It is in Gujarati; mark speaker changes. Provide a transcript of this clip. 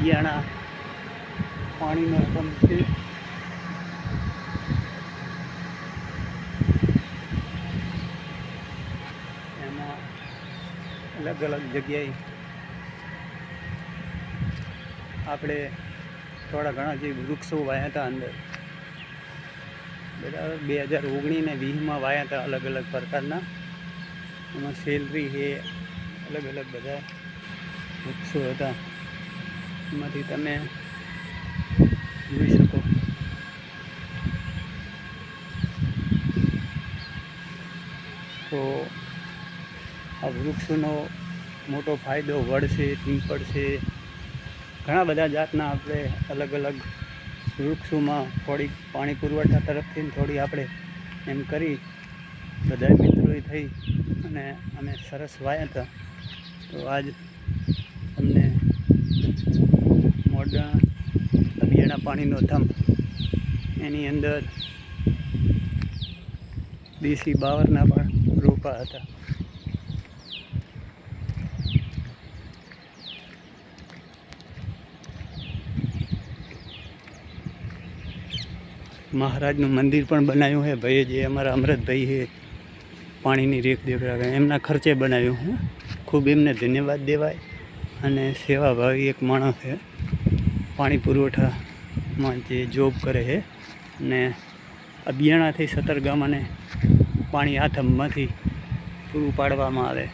Speaker 1: અબિયાણા પાણીનો એકમ છે. એમાં અલગ અલગ જગ્યાએ આપણે થોડા ઘણા જે વૃક્ષો વાયા હતા અંદર, બધા બે હજાર ઓગણીસ ને વીસમાં વાયા હતા અલગ અલગ પ્રકારના. એમાં સેલરી છે, અલગ અલગ બધા વૃક્ષો હતા. એમાંથી તમે જોઈ શકો. તો આ વૃક્ષોનો મોટો ફાયદો વડ છે પીંપળ છે, ઘણા બધા જાતના આપણે અલગ અલગ વૃક્ષોમાં થોડીક પાણી પુરવઠા તરફથી થોડી આપણે એમ કરી બધા મિત્રોએ થઈ અને અમે સરસ વાયા હતા. તો આજ મોડર્ન અબિયાણા પાણીનો ધમ એની અંદર દેશી બાવરના પણ રોપા હતા. મહારાજનું મંદિર પણ બનાવ્યું છે ભાઈએ, જે અમારા અમૃતભાઈ છે પાણીની રેખ દેખ રાખે એમના ખર્ચે બનાવ્યું હું. ખૂબ એમને ધન્યવાદ દેવાય અને સેવાભાવી એક માણસ છે પાણી પુરવઠામાં જે જોબ કરે છે અને અબિયાણાથી સતરગામાને પાણી આથમમાંથી પૂરું પાડવામાં આવે.